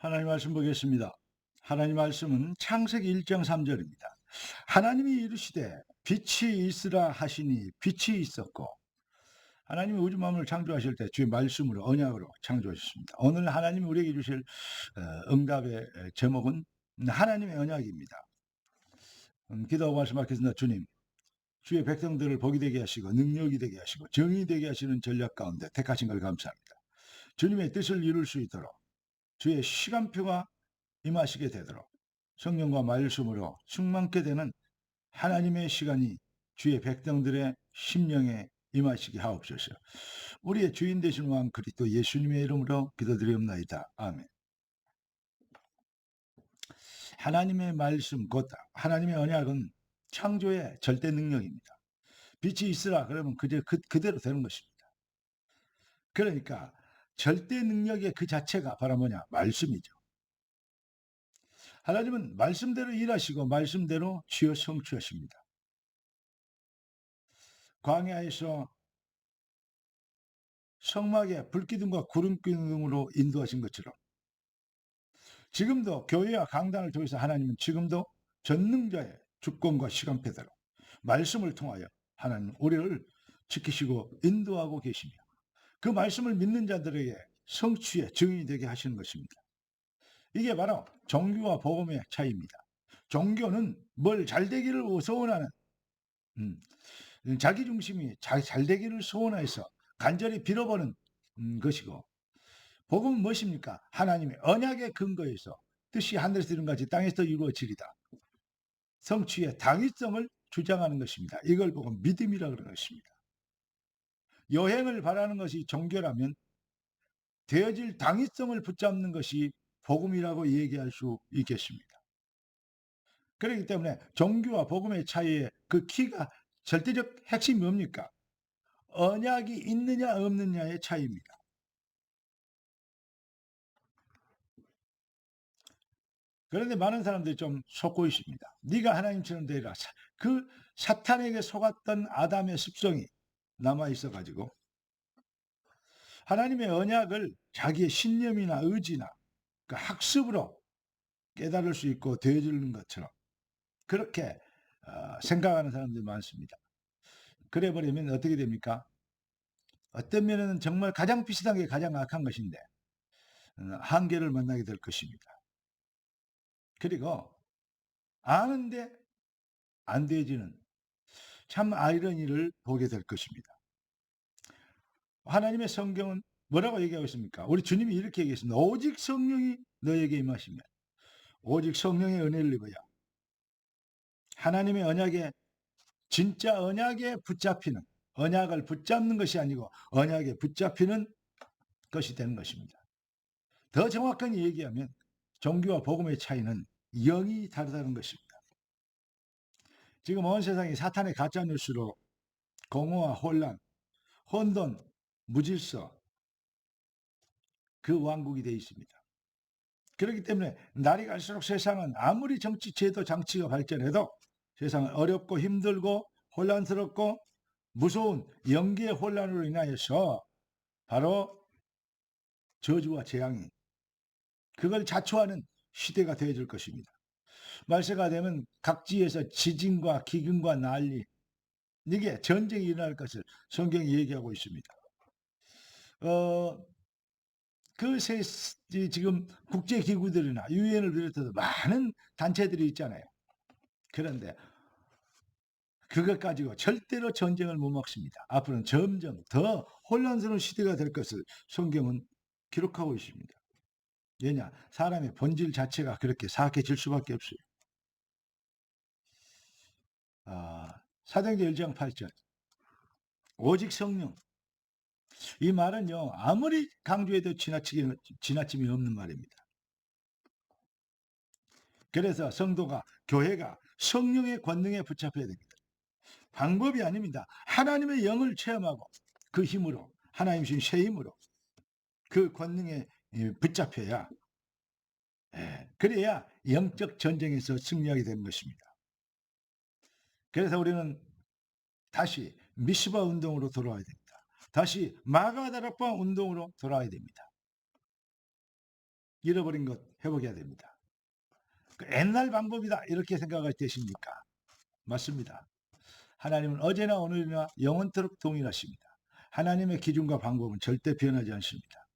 하나님 말씀 보겠습니다. 하나님 말씀은 창세기 1장 3절입니다. 하나님이 이르시되 빛이 있으라 하시니 빛이 있었고 하나님이 우주 만물을 창조하실 때 주의 말씀으로 언약으로 창조하셨습니다. 오늘 하나님이 우리에게 주실 어, 응답의 제목은 하나님의 언약입니다. 음, 기도하고 말씀하겠습니다. 주님, 주의 백성들을 복이 되게 하시고 능력이 되게 하시고 정의 되게 하시는 전략 가운데 택하신 걸 감사합니다. 주님의 뜻을 이룰 수 있도록 주의 시간표가 임하시게 되도록 성령과 말씀으로 충만케 되는 하나님의 시간이 주의 백성들의 심령에 임하시게 하옵소서. 우리의 주인 되신 왕 그리스도 예수님의 이름으로 기도드리옵나이다. 아멘. 하나님의 말씀 곧 하나님의 언약은 창조의 절대 능력입니다. 빛이 있으라 그러면 그저 그, 그대로 되는 것입니다. 그러니까 절대 능력의 그 자체가 바로 뭐냐? 말씀이죠. 하나님은 말씀대로 일하시고 말씀대로 지어 성취하십니다. 광야에서 성막에 불기둥과 구름기둥으로 인도하신 것처럼 지금도 교회와 강단을 통해서 하나님은 지금도 전능자의 주권과 시간표대로 말씀을 통하여 하나님 우리를 지키시고 인도하고 계시며 그 말씀을 믿는 자들에게 성취의 증인이 되게 하시는 것입니다. 이게 바로 종교와 복음의 차이입니다. 종교는 뭘 잘 되기를 소원하는 음, 자기 중심이 잘, 잘 되기를 소원해서 간절히 빌어보는 음, 것이고 복음은 무엇입니까? 하나님의 언약의 근거에서 뜻이 하늘에서 이룬 같이 땅에서 이루어지리다. 성취의 당위성을 주장하는 것입니다. 이걸 보고 믿음이라 그러는 것입니다. 여행을 바라는 것이 종교라면 되어질 당위성을 붙잡는 것이 복음이라고 얘기할 수 있겠습니다. 그렇기 때문에 종교와 복음의 차이의 그 키가 절대적 핵심이 뭡니까? 언약이 있느냐 없느냐의 차이입니다. 그런데 많은 사람들이 좀 속고 있습니다. 네가 하나님처럼 되리라. 그 사탄에게 속았던 아담의 습성이 남아 있어 가지고 하나님의 언약을 자기의 신념이나 의지나 그 학습으로 깨달을 수 있고 되어지는 것처럼 그렇게 어, 생각하는 사람들이 많습니다. 그래 버리면 어떻게 됩니까? 어떤 면에는 정말 가장 비슷한 게 가장 악한 것인데 어, 한계를 만나게 될 것입니다. 그리고 아는데 안 되지는 참 아이러니를 보게 될 것입니다. 하나님의 성경은 뭐라고 얘기하고 있습니까? 우리 주님이 이렇게 얘기했습니다. 오직 성령이 너에게 임하시면 오직 성령의 은혜를 입어야 하나님의 언약에 진짜 언약에 붙잡히는 언약을 붙잡는 것이 아니고 언약에 붙잡히는 것이 되는 것입니다. 더 정확하게 얘기하면 종교와 복음의 차이는 영이 다르다는 것입니다. 지금 온 세상이 사탄의 가짜 뉴스로 공허와 혼란, 혼돈, 무질서 그 왕국이 되어 있습니다. 그렇기 때문에 날이 갈수록 세상은 아무리 정치 제도 장치가 발전해도 세상은 어렵고 힘들고 혼란스럽고 무서운 연기의 혼란으로 인하여서 바로 저주와 재앙이 그걸 자초하는 시대가 되어질 것입니다. 말세가 되면 각지에서 지진과 기근과 난리 이게 전쟁이 일어날 것을 성경이 얘기하고 있습니다. 어, 그 세, 지금 국제기구들이나 유엔을 비롯해서 많은 단체들이 있잖아요. 그런데 그것 가지고 절대로 전쟁을 못 막습니다. 앞으로는 점점 더 혼란스러운 시대가 될 것을 성경은 기록하고 있습니다. 왜냐? 사람의 본질 자체가 그렇게 사악해질 수밖에 없어요. 아, 사도행전 1장 8절. 오직 성령. 이 말은요, 아무리 강조해도 지나치기, 지나침이 없는 말입니다. 그래서 성도가, 교회가 성령의 권능에 붙잡혀야 됩니다. 방법이 아닙니다. 하나님의 영을 체험하고 그 힘으로, 하나님 신새 힘으로 그 권능에 붙잡혀야, 예, 그래야 영적 전쟁에서 승리하게 되는 것입니다. 그래서 우리는 다시 미시바 운동으로 돌아와야 됩니다. 다시 마가다락방 운동으로 돌아와야 됩니다. 잃어버린 것 회복해야 됩니다. 그 옛날 방법이다 이렇게 생각할 때십니까? 맞습니다. 하나님은 어제나 오늘이나 영원토록 동일하십니다. 하나님의 기준과 방법은 절대 변하지 않습니다.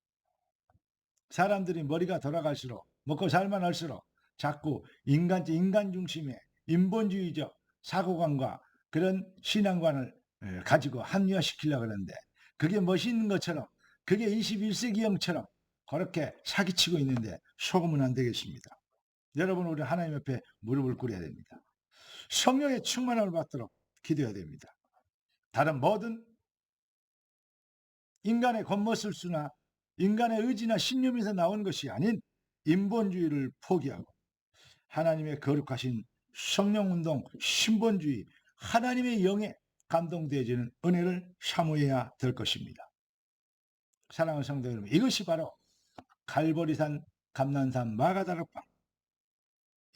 사람들이 머리가 돌아갈수록 먹고 살만 할수록 자꾸 인간 인간 중심의 인본주의적 사고관과 그런 신앙관을 에, 가지고 합리화시키려고 하는데 그게 멋있는 것처럼 그게 21세기형처럼 그렇게 사기치고 있는데 속으면 안 되겠습니다. 여러분 우리 하나님 옆에 무릎을 꿇어야 됩니다. 성령의 충만함을 받도록 기도해야 됩니다. 다른 모든 인간의 겉멋을 수나 인간의 의지나 신념에서 나온 것이 아닌 인본주의를 포기하고 하나님의 거룩하신 성령운동, 신본주의, 하나님의 영에 감동되어지는 은혜를 사모해야 될 것입니다. 사랑하는 성도 여러분, 이것이 바로 갈보리산, 감난산, 마가다락방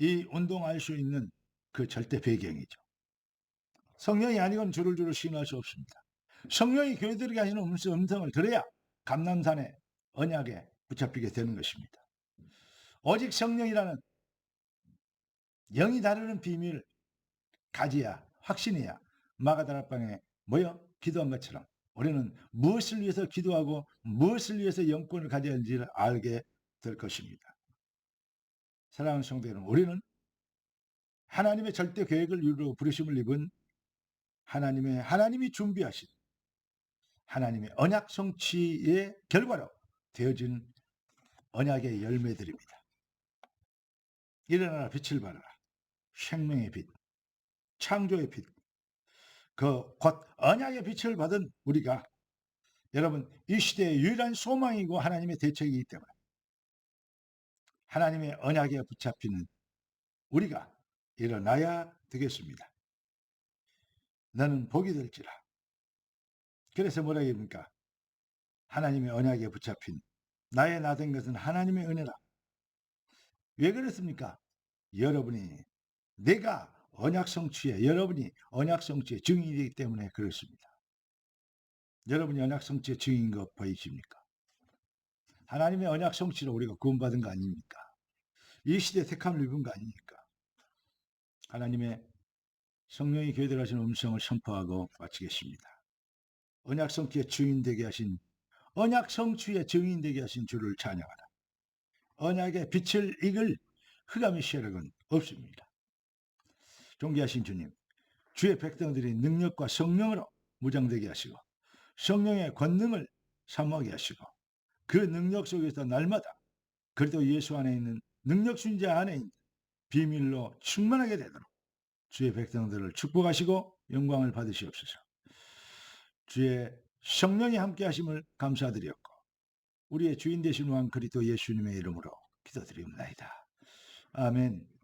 이 운동할 수 있는 그 절대 배경이죠. 성령이 아니건 줄을 줄을 신호할 수 없습니다. 성령이 교회들에게 하시는 음성, 음성을 들어야 감남산의 언약에 붙잡히게 되는 것입니다. 오직 성령이라는 영이 다루는 비밀을 가지야 확신해야 마가다락방에 모여 기도한 것처럼 우리는 무엇을 위해서 기도하고 무엇을 위해서 영권을 가져야 하는지를 알게 될 것입니다. 사랑하는 성도 여러분, 우리는 하나님의 절대 계획을 이루어 부르심을 입은 하나님의 하나님이 준비하신 하나님의 언약 성취의 결과로 되어진 언약의 열매들입니다. 일어나라 빛을 발하라. 생명의 빛, 창조의 빛, 그 곧 언약의 빛을 받은 우리가 여러분 이 시대의 유일한 소망이고 하나님의 대책이기 때문에 하나님의 언약에 붙잡히는 우리가 일어나야 되겠습니다. 너는 복이 될지라. 그래서 뭐라 합니까? 하나님의 언약에 붙잡힌 나의 나된 것은 하나님의 은혜라. 왜 그렇습니까? 여러분이 내가 언약 성취에 여러분이 언약 성취의 증인이기 때문에 그렇습니다. 여러분이 언약 성취의 증인 것 보이십니까? 하나님의 언약 성취로 우리가 구원받은 거 아닙니까? 이 시대에 택함을 입은 거 아닙니까? 하나님의 성령이 교회들 하신 음성을 선포하고 마치겠습니다. 언약 성취의 증인 되게 하신 언약 성취의 증인 되게 하신 주를 찬양하라. 언약의 빛을 익을 흑암의 세력은 없습니다. 존귀하신 주님, 주의 백성들이 능력과 성령으로 무장되게 하시고 성령의 권능을 사모하게 하시고 그 능력 속에서 날마다 그래도 예수 안에 있는 능력 순자 안에 있는 비밀로 충만하게 되도록 주의 백성들을 축복하시고 영광을 받으시옵소서. 주의 성령이 함께 하심을 감사드렸고 우리의 주인 되신 왕 그리스도 예수님의 이름으로 기도드립니다. 아멘.